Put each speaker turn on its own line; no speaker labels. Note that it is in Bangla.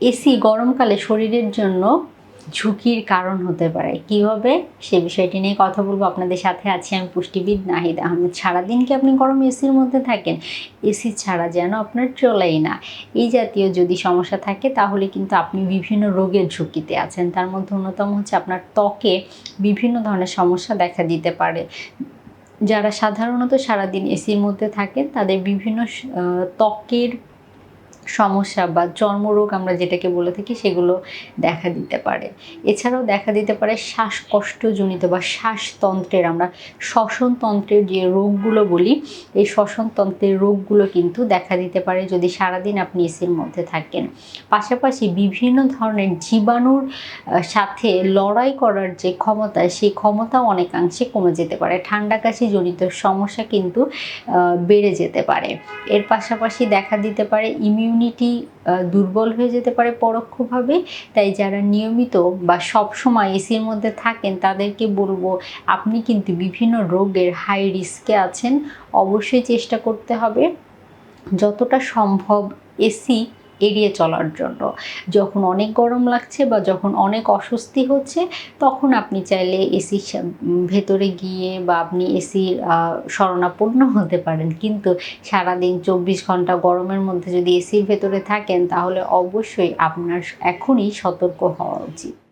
এসি গরমকালে শরীরের জন্য ঝুঁকির কারণ হতে পারে। কীভাবে সে বিষয়টি নিয়ে কথা বলব। আপনাদের সাথে আছি আমি পুষ্টিবিদ নাহিদ আহমেদ। সারাদিন কি আপনি গরম এসির মধ্যে থাকেন? এসি ছাড়া যেন আপনার চলেই না। এই জাতীয় যদি সমস্যা থাকে, তাহলে কিন্তু আপনি বিভিন্ন রোগের ঝুঁকিতে আছেন। তার মধ্যে অন্যতম হচ্ছে আপনার ত্বকে বিভিন্ন ধরনের সমস্যা দেখা দিতে পারে। যারা সাধারণত সারাদিন এসির মধ্যে থাকেন, তাদের বিভিন্ন ত্বকের সমস্যা বা চর্মরোগ আমরা যেটাকে বলে থাকি সেগুলো দেখা দিতে পারে। এছাড়াও দেখা দিতে পারে শ্বাসকষ্টজনিত বা শ্বাসতন্ত্রের, আমরা শ্বসনতন্ত্রের যে রোগগুলো বলি, এই শ্বসনতন্ত্রের রোগগুলো কিন্তু দেখা দিতে পারে যদি সারাদিন আপনি এসির মধ্যে থাকেন। পাশাপাশি বিভিন্ন ধরনের জীবাণুর সাথে লড়াই করার যে ক্ষমতা, সেই ক্ষমতা অনেকাংশে কমে যেতে পারে। ঠান্ডা কাশি জনিত সমস্যা কিন্তু বেড়ে যেতে পারে। এর পাশাপাশি দেখা দিতে পারে ইমিউনিটি দুর্বল হয়ে যেতে পারে পরোক্ষভাবে, তাই যারা নিয়মিত বা সব সময় এসির মধ্যে থাকেন তাদেরকে বলব, আপনি কিন্তু বিভিন্ন রোগের হাই রিস্কে আছেন, অবশ্যই চেষ্টা করতে হবে। যতটা সম্ভব এসি এড়িয়ে চলার জন্য। যখন অনেক গরম লাগছে বা যখন অনেক অস্বস্তি হচ্ছে, তখন আপনি চাইলে এসির ভেতরে গিয়ে বা আপনি এসির শরণাপন্ন হতে পারেন। কিন্তু সারাদিন চব্বিশ ঘণ্টা গরমের মধ্যে যদি এসির ভেতরে থাকেন, তাহলে অবশ্যই আপনার এখনই সতর্ক হওয়া উচিত।